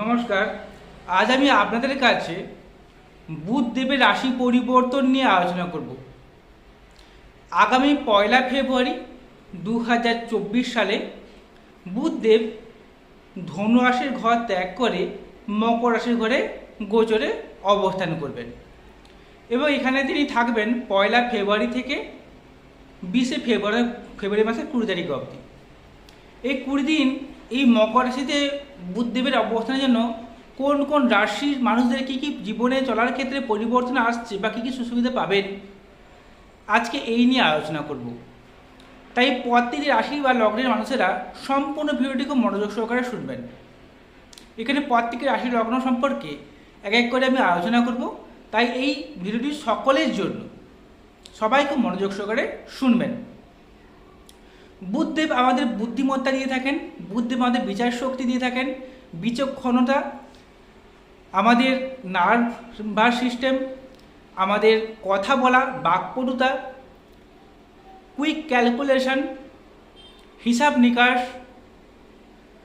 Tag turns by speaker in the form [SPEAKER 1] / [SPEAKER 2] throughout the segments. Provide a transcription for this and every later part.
[SPEAKER 1] নমস্কার। আজ আমি আপনাদের কাছে বুধদেবের রাশি পরিবর্তন নিয়ে আলোচনা করব। আগামী পয়লা ফেব্রুয়ারি দু হাজার চব্বিশ সালে বুধদেব ধনু রাশির ঘর ত্যাগ করে মকর রাশির ঘরে গোচরে অবস্থান করবেন এবং এখানে তিনি থাকবেন পয়লা ফেব্রুয়ারি থেকে বিশে ফেব্রুয়ারি ফেব্রুয়ারি মাসের কুড়ি তারিখ অবধি। এই কুড়ি দিন এই মকর রাশিতে বুধদেবের অবস্থানের জন্য কোন কোন রাশির মানুষদের কী কী জীবনে চলার ক্ষেত্রে পরিবর্তন আসছে বা কী কী সুবিধা পাবেন? আজকে এই নিয়ে আলোচনা করব। তাই প্রত্যেকটি রাশি বা লগ্নের মানুষেরা সম্পূর্ণ ভিডিওটি খুব মনোযোগ সহকারে শুনবেন। এখানে প্রত্যেকটি রাশি লগ্ন সম্পর্কে এক এক করে আমি আলোচনা করব। তাই এই ভিডিওটি সকলের জন্য সবাই খুব মনোযোগ সহকারে শুনবেন। বুদ্ধদেব আমাদের বুদ্ধিমত্তা দিয়ে থাকেন, বুদ্ধদেব আমাদের বিচার শক্তি দিয়ে থাকেন, বিচক্ষণতা, আমাদের নার্ভাস সিস্টেম আমাদের কথা বলা, বাকপটুতা কুইক ক্যালকুলেশন হিসাব নিকাশ,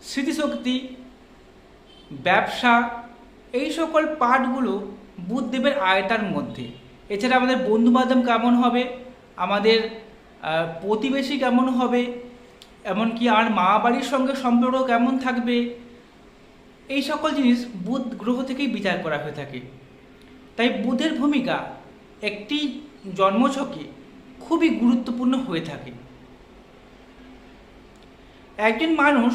[SPEAKER 1] স্মৃতিশক্তি, ব্যবসা, এই সকল পাঠগুলো বুদ্ধদেবের আয়তার মধ্যে। এছাড়া আমাদের বন্ধুবান্ধব কেমন হবে? আমাদের প্রতিবেশী কেমন হবে? এমনকি আর মা বাড়ির সঙ্গে সম্পর্ক কেমন থাকবে? এই সকল জিনিস বুধ গ্রহ থেকেই বিচার করা হয়ে থাকে। তাই বুধের ভূমিকা একটি জন্মছকে খুবই গুরুত্বপূর্ণ হয়ে থাকে। একজন মানুষ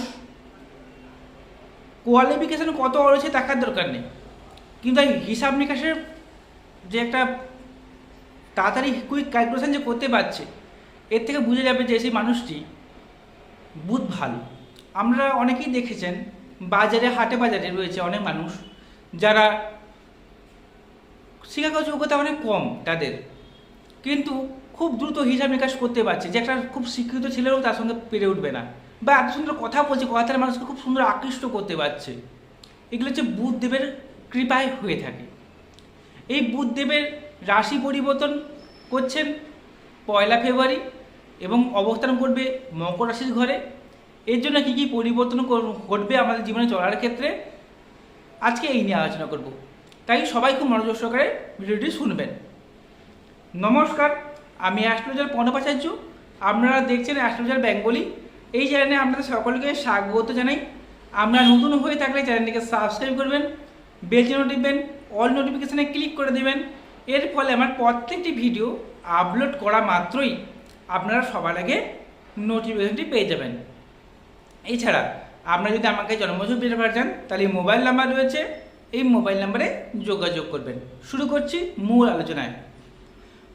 [SPEAKER 1] কোয়ালিফিকেশন কত রয়েছে দেখার দরকার নেই। কিন্তু এই হিসাব নিকাশের যে একটা তাড়াতাড়ি কুইক ক্যালকুলেশন যে করতে পারছে এর থেকে বুঝে যাবে যে সেই মানুষটি বুধ ভালো। আমরা অনেকেই দেখেছেন, বাজারে, হাটে বাজারে রয়েছে অনেক মানুষ যারা শিক্ষাগত যোগ্যতা অনেক কম তাদের। কিন্তু খুব দ্রুত হিসাব নিকাশ করতে পারছে যে একটা খুব শিক্ষিত ছেলেও তার সঙ্গে পেরে উঠবে না বা এত সুন্দর কথা বলছে কথার মানুষকে খুব সুন্দর আকৃষ্ট করতে পারছে। এগুলো হচ্ছে বুধদেবের কৃপায় হয়ে থাকে। এই বুধদেবের রাশি পরিবর্তন করছেন পয়লা ফেব্রুয়ারি। এবং অবস্থান করবে মকর রাশির ঘরে। এর জন্য কী কী পরিবর্তন ঘটবে আমাদের জীবনে চলার ক্ষেত্রে? আজকে এই নিয়ে আলোচনা করব। তাই সবাই খুব মনোযোগ সহকারে ভিডিওটি শুনবেন। নমস্কার, আমি অ্যাস্ট্রোলজার পর্ণপাচার্য আপনারা দেখছেন অ্যাস্ট্রোলজার বেঙ্গলি। এই চ্যানেলে আপনাদের সকলকে স্বাগত জানাই। আপনারা নতুন হয়ে থাকলে চ্যানেলটিকে সাবস্ক্রাইব করবেন, বেল চিহ্ন টিপবেন, অল নোটিফিকেশানে ক্লিক করে দেবেন। এর ফলে আমার প্রত্যেকটি ভিডিও আপলোড করা মাত্রই আপনারা সবার আগে নোটিফিকেশনটি পেয়ে যাবেন। এছাড়া, আপনারা যদি আমাকে জন্মযোগ পেতে পারছেন তাহলে মোবাইল নাম্বার রয়েছে, এই মোবাইল নাম্বারে যোগাযোগ করবেন। শুরু করছি মূল আলোচনায়।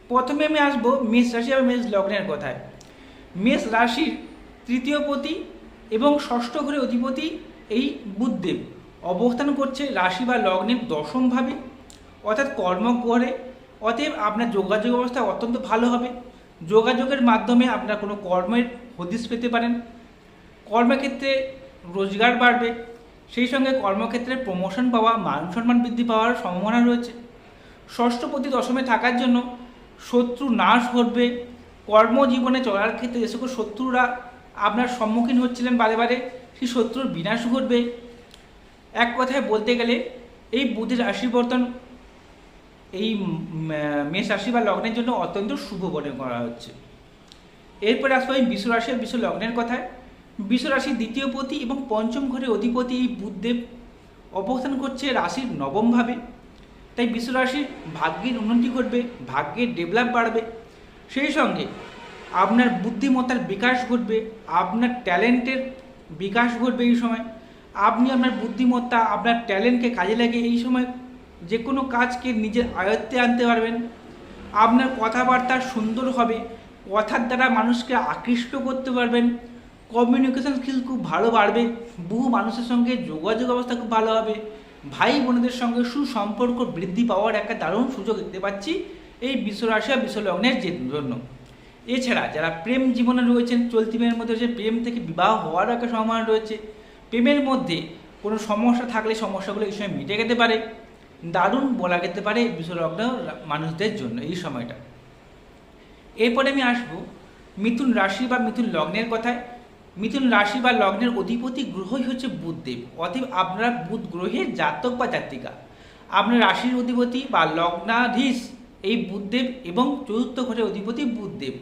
[SPEAKER 1] প্রথমে আমি আসব মেষ রাশি এবং মেষ লগ্নের কথায়। মেষ রাশির তৃতীয় পতি এবং ষষ্ঠ ঘরে অধিপতি এই বুধদেব। অবস্থান করছে রাশি বা লগ্নের দশমভাবে, অর্থাৎ কর্মঘরে অতএব আপনার যোগাযোগ অবস্থা অত্যন্ত ভালো হবে। যোগাযোগের মাধ্যমে আপনার কোনো কর্মের হদিস পেতে পারেন। কর্মক্ষেত্রে রোজগার বাড়বে, সেই সঙ্গে কর্মক্ষেত্রে প্রমোশন পাওয়া মান সম্মান বৃদ্ধি পাওয়ার সম্ভাবনা রয়েছে। ষষ্ঠপতি দশমে থাকার জন্য শত্রু নাশ ঘটবে। কর্মজীবনে চলার ক্ষেত্রে যে সকল শত্রুরা আপনার সম্মুখীন হচ্ছিলেন বারে বারে, সেই শত্রুর বিনাশ ঘটবে। এক কথায় বলতে গেলে এই বুধের রাশিবর্তন এই মেষ রাশি বা লগ্নের জন্য অত্যন্ত শুভ বলে করা হচ্ছে। এরপরে আসব এই বিশ্ব রাশি আর বিশ্ব লগ্নের কথায়। বিশ্ব রাশির দ্বিতীয় পতি এবং পঞ্চম ঘরের অধিপতি এই বুধদেব অবস্থান করছে রাশির নবমভাবে। তাই বিশ্ব রাশির ভাগ্যের উন্নতি ঘটবে, ভাগ্যের ডেভেলপ বাড়বে। সেই সঙ্গে আপনার বুদ্ধিমত্তার বিকাশ ঘটবে, আপনার ট্যালেন্টের বিকাশ ঘটবে এই সময়। আপনি আপনার বুদ্ধিমত্তা, আপনার ট্যালেন্টকে কাজে লাগিয়ে এই সময় যে কোনো কাজকে নিজের আয়ত্তে আনতে পারবেন। আপনার কথাবার্তা সুন্দর হবে, কথার দ্বারা মানুষকে আকৃষ্ট করতে পারবেন। কমিউনিকেশন স্কিল খুব ভালো বাড়বে, বহু মানুষের সঙ্গে যোগাযোগ অবস্থা খুব ভালো হবে। ভাই বোনদের সঙ্গে সুসম্পর্ক বৃদ্ধি পাওয়ার একটা দারুণ সুযোগ দেখতে পাচ্ছি এই বিশ্বরাশি আর বিশ্বলগ্নের জন্য। এছাড়া যারা প্রেম জীবনে রয়েছেন, চলতি প্রেমের মধ্যে রয়েছে, প্রেম থেকে বিবাহ হওয়ারও একটা সম্ভাবনা রয়েছে। প্রেমের মধ্যে কোনো সমস্যা থাকলে সমস্যাগুলো এই সময় মিটে যেতে পারে। দারুণ বলা যেতে পারে বিশ্বলগ্ন মানুষদের জন্য এই সময়টা। এরপরে আমি আসব মিথুন রাশি বা মিথুন লগ্নের কথায়। মিথুন রাশি বা লগ্নের অধিপতি গ্রহই হচ্ছে বুধদেব। অতএব আপনারা বুধ গ্রহের জাতক বা জাতিকা। আপনার রাশির অধিপতি বা লগ্নাধীশ এই বুধদেব এবং চতুর্থ ঘরের অধিপতি বুধদেব।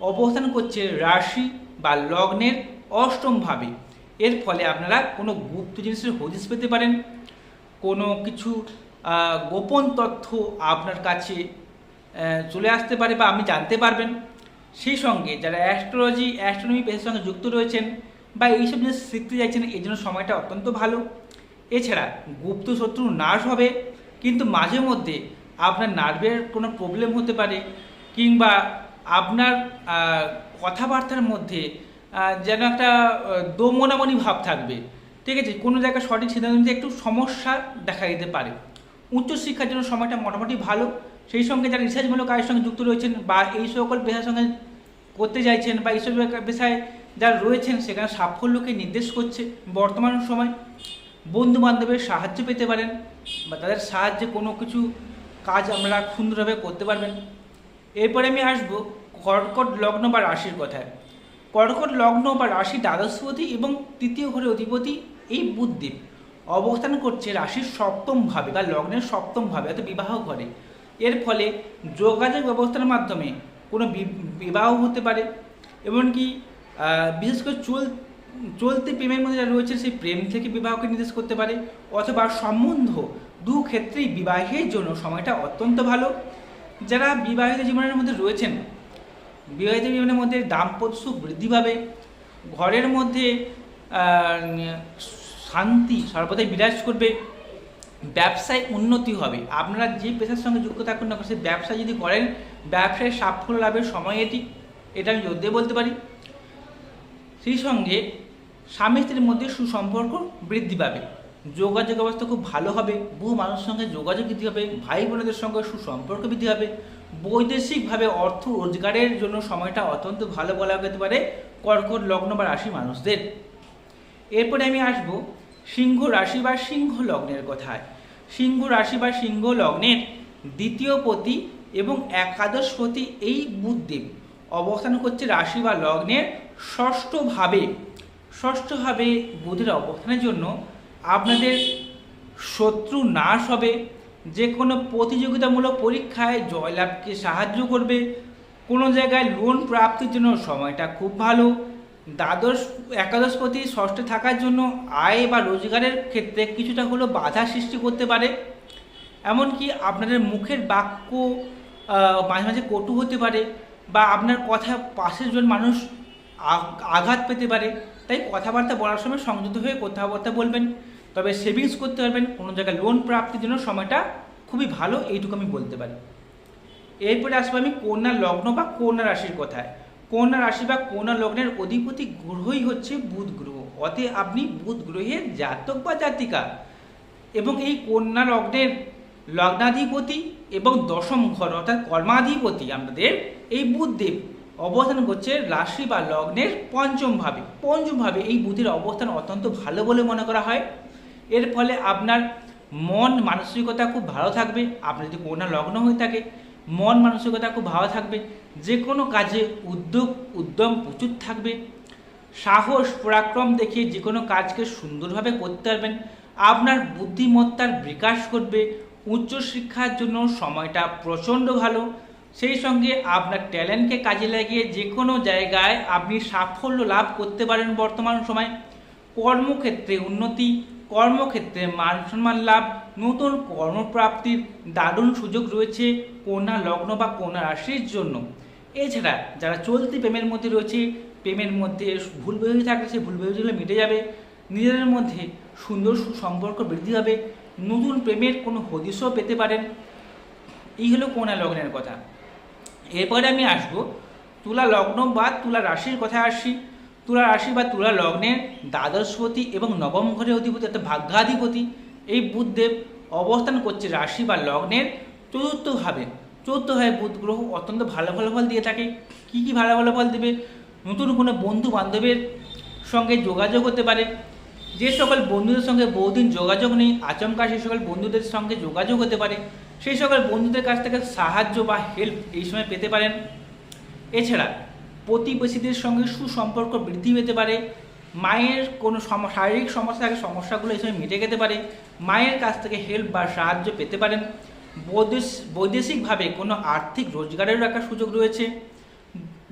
[SPEAKER 1] অবস্থান করছে রাশি বা লগ্নের অষ্টম ভাবে। এর ফলে আপনারা কোনো গুপ্ত জিনিসের হদিস পেতে পারেন। কোনো কিছু গোপন তথ্য আপনার কাছে চলে আসতে পারে বা আপনি জানতে পারবেন। সেই সঙ্গে যারা অ্যাস্ট্রোলজি অ্যাস্ট্রোনমি পেশার সঙ্গে যুক্ত রয়েছেন বা এইসব জিনিস শিখতে চাইছেন এই জন্য সময়টা অত্যন্ত ভালো। এছাড়া গুপ্ত শত্রু নাশ হবে, কিন্তু মাঝে মধ্যে আপনার নার্ভের কোনো প্রবলেম হতে পারে, কিংবা আপনার কথাবার্তার মধ্যে যেন একটা দোমনামনি ভাব থাকবে। ঠিক আছে? কোনো জায়গায় সঠিক সিদ্ধান্ত নিতে একটু সমস্যা দেখা দিতে পারে। উচ্চশিক্ষার জন্য সময়টা মোটামুটি ভালো। সেই সঙ্গে যারা রিসার্চমূলক কাজের সঙ্গে যুক্ত রয়েছেন বা এই সকল পেশার সঙ্গে করতে চাইছেন বা এইসব পেশায় যারা রয়েছেন, সেখানে সাফল্যকে নির্দেশ করছে বর্তমান সময়। বন্ধু বান্ধবের সাহায্য পেতে পারেন বা তাদের সাহায্যে কোনো কিছু কাজ আমরা সুন্দরভাবে করতে পারবেন। এরপরে আমি আসব কর্কট লগ্ন বা রাশির কথায়। কর্কট লগ্ন বা রাশি দ্বাদশপতি এবং তৃতীয় ঘরের অধিপতি এই বুধদেব অবস্থান করছে রাশির সপ্তম ভাবে বা লগ্নের সপ্তম ভাবে, অর্থাৎ বিবাহ ঘরে। এর ফলে যোগাযোগ ব্যবস্থার মাধ্যমে কোনো বিবাহ হতে পারে, এমনকি বিশেষ করে চল, চলতি প্রেমের মধ্যে যারা রয়েছে, সেই প্রেম থেকে বিবাহকে নির্দেশ করতে পারে, অথবা সম্বন্ধ দু ক্ষেত্রেই বিবাহের জন্য সময়টা অত্যন্ত ভালো। যারা বিবাহিত জীবনের মধ্যে রয়েছেন, বিবাহিত জীবনের মধ্যে দাম্পত্য সুখ বৃদ্ধি পাবে। ঘরের মধ্যে শান্তি, সর্বদাই বিরাজ করবে, ব্যবসায় উন্নতি হবে। আপনারা যে পেশার সঙ্গে যুক্ত থাকুন না সেই ব্যবসা যদি করেন, ব্যবসায় সাফল্য লাভের সময় এটি, এটা আমি যোদ্ধে বলতে পারি। সেই সঙ্গে স্বামী স্ত্রীর মধ্যে সুসম্পর্ক বৃদ্ধি পাবে। যোগাযোগ অবস্থা খুব ভালো হবে, বহু মানুষের সঙ্গে যোগাযোগ বৃদ্ধি হবে, ভাই বোনেদের সঙ্গে সুসম্পর্ক বৃদ্ধি হবে। বৈদেশিকভাবে অর্থ রোজগারের জন্য সময়টা অত্যন্ত ভালো বলা যেতে পারে, কর্কট লগ্ন বা রাশি মানুষদের। এরপরে আমি আসব সিংহ রাশি বা সিংহ লগ্নের কথায়। সিংহ রাশি বা সিংহ লগ্নের দ্বিতীয় পতি এবং একাদশ পতি এই বুধদেব অবস্থান করছে রাশি বা লগ্নের ষষ্ঠভাবে। ষষ্ঠভাবে বুধের অবস্থানের জন্য আপনাদের শত্রু নাশ হবে। যে কোনো প্রতিযোগিতামূলক পরীক্ষায় জয়লাভকে সাহায্য করবে। কোনো জায়গায় লোন প্রাপ্তির জন্য সময়টা খুব ভালো। দ্বাদশ একাদশপতি ষষ্ঠে থাকার জন্য আয় বা রোজগারের ক্ষেত্রে কিছুটা হলেও বাধা সৃষ্টি করতে পারে। এমনকি আপনাদের মুখের বাক্য মাঝে মাঝে কটু হতে পারে বা আপনার কথা পাশের জন মানুষ আঘাত পেতে পারে। তাই কথাবার্তা বলার সময় সংযত হয়ে কথাবার্তা বলবেন, তবে সেভিংস করতে পারবেন, কোনো জায়গায় লোন প্রাপ্তির জন্য সময়টা খুবই ভালো, এইটুকু আমি বলতে পারি। এরপরে আসব আমি কন্যা লগ্ন বা কন্যা রাশির কথায়। কন্যা রাশি বা কন্যা লগ্নের অধিপতি গ্রহই হচ্ছে বুধ গ্রহ। অতএব আপনি বুধ গ্রহের জাতক বা জাতিকা এবং এই কন্যা লগ্নের লগ্নাধিপতি এবং দশম ঘর অর্থাৎ কর্মাধিপতি আমাদের এই বুধদেব অবস্থান করছে রাশি বা লগ্নের পঞ্চম ভাবে। পঞ্চম ভাবে এই বুধের অবস্থান অত্যন্ত ভালো বলে মনে করা হয়। এর ফলে আপনার মন, মানসিকতা খুব ভালো থাকবে। আপনার যদি কন্যা লগ্ন হয়ে থাকে মন মানসিকতা খুব ভালো থাকবে যে কোনো কাজে উদ্যোগ, উদ্যম প্রচুর থাকবে। সাহস, পরাক্রম দেখিয়ে যে কোনো কাজকে সুন্দরভাবে করতে পারবেন। আপনার বুদ্ধিমত্তার বিকাশ করবে উচ্চশিক্ষার জন্য সময়টা প্রচণ্ড ভালো। সেই সঙ্গে আপনার ট্যালেন্টকে কাজে লাগিয়ে যে কোনো জায়গায় আপনি সাফল্য লাভ করতে পারেন বর্তমান সময়। কর্মক্ষেত্রে উন্নতি কর্মক্ষেত্রে মান সম্মান লাভ, নতুন কর্মপ্রাপ্তির দারুণ সুযোগ রয়েছে কন্যা লগ্ন বা কন্যা রাশির জন্য। এছাড়া যারা চলতি প্রেমের মধ্যে রয়েছে, প্রেমের মধ্যে ভুল বোঝাবুঝি থাকলে সেই ভুল বোঝাবুঝিগুলো মিটে যাবে, নিজেদের মধ্যে সুন্দর সুসম্পর্ক বৃদ্ধি হবে নতুন প্রেমের কোনো হদিশও পেতে পারেন। এই হলো কন্যা লগ্নের কথা। এরপরে আমি আসব তুলা লগ্ন বা তুলা রাশির কথা আসি। তুলা রাশি বা তুলা লগ্নের দ্বাদশপতি এবং নবম ঘরে অধিপতি অর্থাৎ ভাগ্যাধিপতি, এই বুধদেব অবস্থান করছে রাশি বা লগ্নের চতুর্থভাবে চতুর্থভাবে বুধ গ্রহ অত্যন্ত ভালো ভালো ফল দিয়ে থাকে। কী কী ভালো ভালো ফল দেবে? নতুন কোনো বন্ধু বান্ধবের সঙ্গে যোগাযোগ হতে পারে। যে সকল বন্ধুদের সঙ্গে বহুদিন যোগাযোগ নেই, আচমকা সেই সকল বন্ধুদের সঙ্গে যোগাযোগ হতে পারে। সেই সকল বন্ধুদের কাছ থেকে সাহায্য বা হেল্প এই সময় পেতে পারেন। এছাড়া প্রতিবেশীদের সঙ্গে সুসম্পর্ক বৃদ্ধি পেতে পারে। মায়ের কোনো শারীরিক সমস্যা থাকে, সমস্যাগুলো এই সময় মিটে যেতে পারে। মায়ের কাছ থেকে হেল্প বা সাহায্য পেতে পারেন। বৈদেশ, বৈদেশিকভাবে কোনো আর্থিক রোজগারেরও একটা সুযোগ রয়েছে।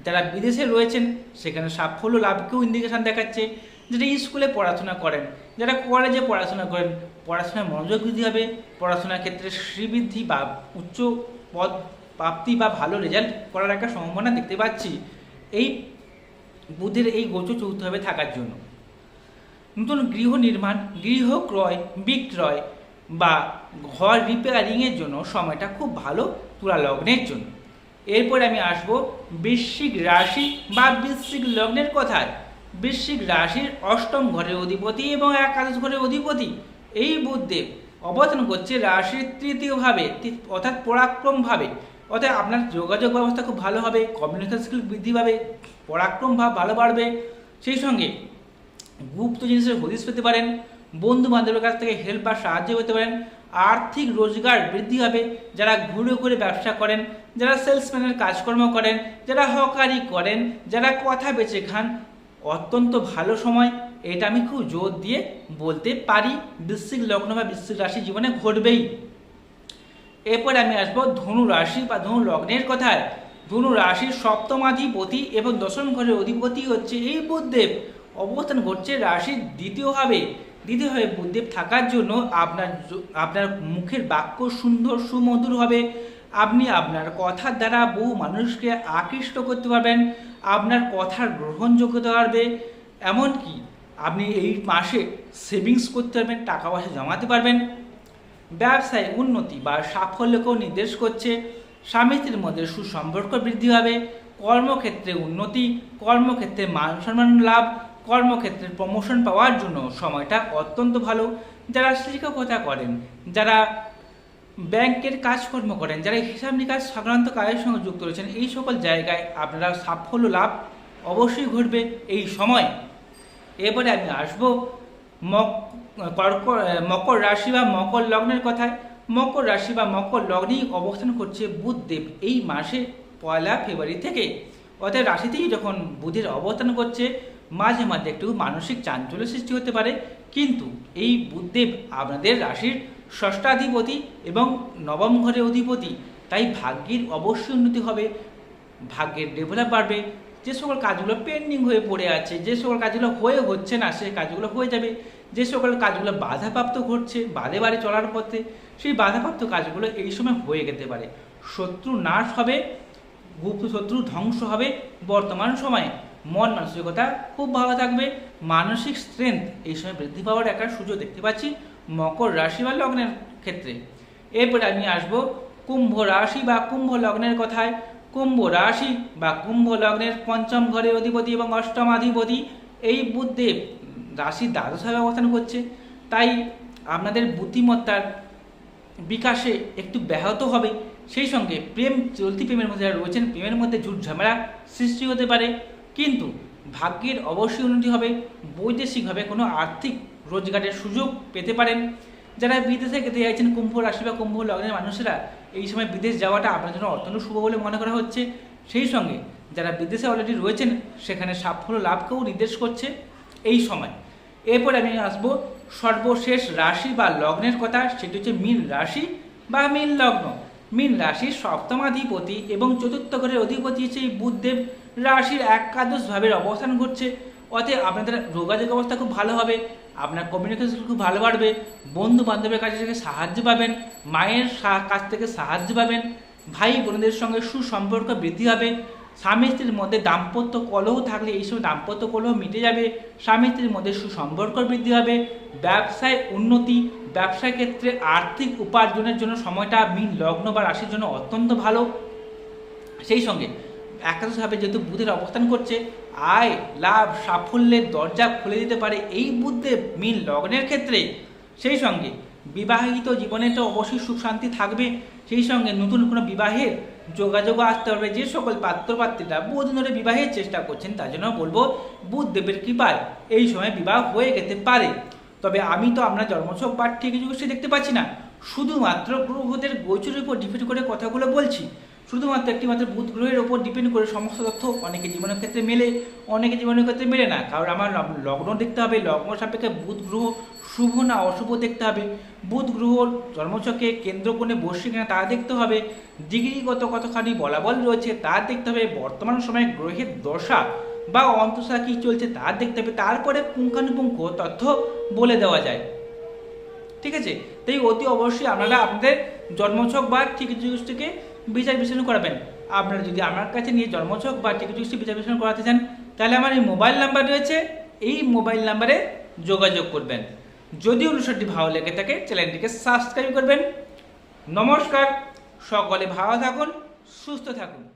[SPEAKER 1] যারা বিদেশে রয়েছেন, সেখানে সাফল্য লাভকেও ইন্ডিকেশন দেখাচ্ছে। যেটা স্কুলে পড়াশোনা করেন, যারা কলেজে পড়াশোনা করেন, পড়াশোনায় মনোযোগ বৃদ্ধি হবে। পড়াশোনার ক্ষেত্রে শ্রীবৃদ্ধি বা উচ্চ পদ, প্রাপ্তি বা ভালো রেজাল্ট করার একটা সম্ভাবনা দেখতে পাচ্ছি। এই বুধের এই গোচর চতুর্থভাবে থাকার জন্য। নতুন গৃহ নির্মাণ, গৃহ ক্রয়, বিক্রয় বা ঘর রিপেয়ারিংয়ের জন্য সময়টা খুব ভালো তুলা লগ্নের জন্য। এরপর আমি আসব বৃশ্চিক রাশি বা বৃশ্চিক লগ্নের কথায়। বৃশ্চিক রাশির অষ্টম ঘরের অধিপতি এবং একাদশ ঘরের অধিপতি। এই বুধদেব অবস্থান করছে রাশির তৃতীয়ভাবে, অর্থাৎ পরাক্রম ভাবে অর্থাৎ আপনার যোগাযোগ ব্যবস্থা খুব ভালো হবে কমিউনিকেশন স্কিল বৃদ্ধি পাবে, পরাক্রম ভাব ভালো বাড়বে। সেই সঙ্গে গুপ্ত জিনিসের হদিস পেতে পারেন বন্ধু বান্ধবের কাছ থেকে হেল্প বা সাহায্য পেতে পারেন, আর্থিক রোজগার বৃদ্ধি হবে যারা ঘুরে ঘুরে ব্যবসা করেন, যারা সেলসম্যানের কাজকর্ম করেন, যারা হকারি করেন, যারা কথা বেচে খান, অত্যন্ত ভালো সময়। এটা আমি খুব জোর দিয়ে বলতে পারি। বৃশ্চিক লগ্ন বা বৃশ্চিক রাশি জীবনে ঘটবেই। এরপরে আমি আসব ধনু রাশি বা ধনু লগ্নের কথায়। ধনু রাশির সপ্তমাধিপতি এবং দশম ঘরের অধিপতি হচ্ছে এই বুধদেব। অবস্থান ঘটছে রাশির দ্বিতীয়ভাবে দ্বিতীয়ভাবে বুধদেব থাকার জন্য আপনার আপনার মুখের বাক্য সুন্দর সুমধুর হবে। আপনি আপনার কথার দ্বারা বহু মানুষকে আকৃষ্ট করতে পারবেন। আপনার কথার গ্রহণযোগ্যতা বাড়বে। এমনকি আপনি এই মাসে সেভিংস করতে পারবেন, টাকা পয়সা জমাতে পারবেন। ব্যবসায় উন্নতি বা সাফল্যকেও নির্দেশ করছে। স্বামী স্ত্রীর মধ্যে সুসম্পর্ক বৃদ্ধি হবে কর্মক্ষেত্রে উন্নতি, কর্মক্ষেত্রে মান সম্মান লাভ, কর্মক্ষেত্রে প্রমোশন পাওয়ার জন্য সময়টা অত্যন্ত ভালো। যারা শিক্ষকতা করেন, যারা ব্যাংকের কাজকর্ম করেন, যারা হিসাব নিকাশ সংক্রান্ত কাজের সঙ্গে যুক্ত রয়েছেন, এই সকল জায়গায় আপনারা সাফল্য লাভ অবশ্যই ঘটবে এই সময়। এবারে আমি আসব মক- কর্ক মকর রাশি বা মকর লগ্নের কথায়, মকর রাশি বা মকর লগ্নেই অবস্থান করছে বুধদেব এই মাসে পয়লা ফেব্রুয়ারি থেকে। অর্থাৎ রাশিতেই যখন বুধের অবস্থান করছে, মাঝে মাঝে একটু মানসিক চাঞ্চল্য সৃষ্টি হতে পারে। কিন্তু এই বুধদেব আপনাদের রাশির ষষ্ঠাধিপতি এবং নবম ঘরের অধিপতি, তাই ভাগ্যের অবশ্যই উন্নতি হবে। ভাগ্যের ডেভেলপ বাড়বে। যে সকল কাজগুলো পেন্ডিং হয়ে পড়ে আছে, যে সকল কাজগুলো হয়ে হচ্ছে না, সেই কাজগুলো হয়ে যাবে। যে সকল কাজগুলো বাধাপ্রাপ্ত ঘটছে, বাদে বাড়ি চলার পথে, সেই বাধাপ্রাপ্ত কাজগুলো এই সময় হয়ে যেতে পারে। শত্রু নাশ হবে, গুপ্ত শত্রু ধ্বংস হবে। বর্তমান সময়ে মন মানসিকতা খুব ভালো থাকবে, মানসিক স্ট্রেংথ এই সময় বৃদ্ধি পাওয়ার একটা সুযোগ দেখতে পাচ্ছি মকর রাশি বা লগ্নের ক্ষেত্রে। এরপরে আমি আসব কুম্ভ রাশি বা কুম্ভ লগ্নের কথায়। কুম্ভ রাশি বা কুম্ভ লগ্নের পঞ্চম ঘরের অধিপতি এবং অষ্টম অধিপতি এই বুধদেব রাশির দ্বাদশভাবে অবস্থান করছে। তাই আপনাদের বুদ্ধিমত্তার বিকাশে একটু ব্যাহত হবে। সেই সঙ্গে প্রেম, চলতি প্রেমের মধ্যে যারা রয়েছেন, প্রেমের মধ্যে ঝুট ঝামেলা সৃষ্টি হতে পারে। কিন্তু ভাগ্যের অবশ্যই উন্নতি হবে। বৈদেশিকভাবে কোনো আর্থিক রোজগারের সুযোগ পেতে পারেন। যারা বিদেশে যেতে চাইছেন, কুম্ভ রাশি বা কুম্ভ লগ্নের মানুষেরা এই সময় বিদেশ যাওয়াটা আপনার জন্য অত্যন্ত শুভ বলে মনে করা হচ্ছে। সেই সঙ্গে যারা বিদেশে অলরেডি রয়েছেন, সেখানে সাফল্য লাভকেও নির্দেশ করছে এই সময়। এরপর আমি আসব সর্বশেষ রাশি বা লগ্নের কথা, সেটি হচ্ছে মীন রাশি বা মীন লগ্ন। মীন রাশির সপ্তমাধিপতি এবং চতুর্থ ঘরের অধিপতি হচ্ছে এই বুধদেব। রাশির একাদশ ভাবের অবস্থান ঘটছে। অতএব আপনাদের যোগাযোগ অবস্থা খুব ভালো হবে। আপনার কমিউনিকেশন খুব ভালো বাড়বে, বন্ধু বান্ধবের কাছ থেকে সাহায্য পাবেন, মায়ের কাছ থেকে সাহায্য পাবেন, ভাই বোনদের সঙ্গে সুসম্পর্ক বৃদ্ধি হবে, স্বামী স্ত্রীর মধ্যে দাম্পত্য কলহ থাকলে এই সময় দাম্পত্য কলহ মিটে যাবে, স্বামী স্ত্রীর মধ্যে সুসম্পর্ক বৃদ্ধি হবে, ব্যবসায় উন্নতি ব্যবসা ক্ষেত্রে আর্থিক উপার্জনের জন্য সময়টা, মিন লগ্ন বা রাশির জন্য অত্যন্ত ভালো। সেই সঙ্গে একাদশভাবে যেহেতু বুধের অবস্থান করছে, আয়, লাভ, সাফল্যের দরজা খুলে দিতে পারে এই বুধদেব মিন লগ্নের ক্ষেত্রে। সেই সঙ্গে বিবাহিত জীবনে তো অবশ্যই সুখ শান্তি থাকবে। সেই সঙ্গে নতুন কোনো বিবাহের যোগাযোগও আসতে পারবে। যে সকল পাত্রপাত্রীরা বহুদিন ধরে বিবাহের চেষ্টা করছেন, তার জন্য বলব বুধদেবের কৃপায় এই সময় বিবাহ হয়ে যেতে পারে। তবে আমি তো আপনার জন্মছক বা ঠিক কিছু দেখতে পাচ্ছি না। শুধুমাত্র গ্রহদের গোচরের উপর ডিপেন্ড করে কথাগুলো বলছি। শুধুমাত্র একটি মাত্র বুধ গ্রহের ওপর ডিপেন্ড করে সমস্ত তথ্য অনেকে জীবনের ক্ষেত্রে মেলে অনেকে জীবনের ক্ষেত্রে মেলে না। কারণ আমার লগ্ন দেখতে হবে, লগ্ন সাপেক্ষে বুধ গ্রহ শুভ না অশুভ দেখতে হবে। বুধ গ্রহ জন্মচকে কেন্দ্র কোণে বসছে কিনা তা দেখতে হবে। ডিগ্রিগত কতখানি বলাবল রয়েছে তা দেখতে হবে। বর্তমান সময়ে গ্রহের দশা বা অন্তঃসা কী চলছে তা দেখতে হবে। তারপরে পুঙ্খানুপুঙ্খ তথ্য বলে দেওয়া যায়। ঠিক আছে? তাই অতি অবশ্যই আপনারা আপনাদের জন্মছক বা টিকিট জিনিসটিকে বিচার বিশ্লেষণ করাবেন। আপনারা যদি আমার কাছে নিয়ে জন্মছক বা টিকিটুষ্টি বিচার বিশ্লেষণ করাতে চান, তাহলে আমার এই মোবাইল নাম্বার রয়েছে। এই মোবাইল নাম্বারে যোগাযোগ করবেন। যদি অনুষ্ঠানটি ভালো লেগে থাকে, চ্যানেলটিকে সাবস্ক্রাইব করবেন। নমস্কার, সকলে ভালো থাকুন, সুস্থ থাকুন।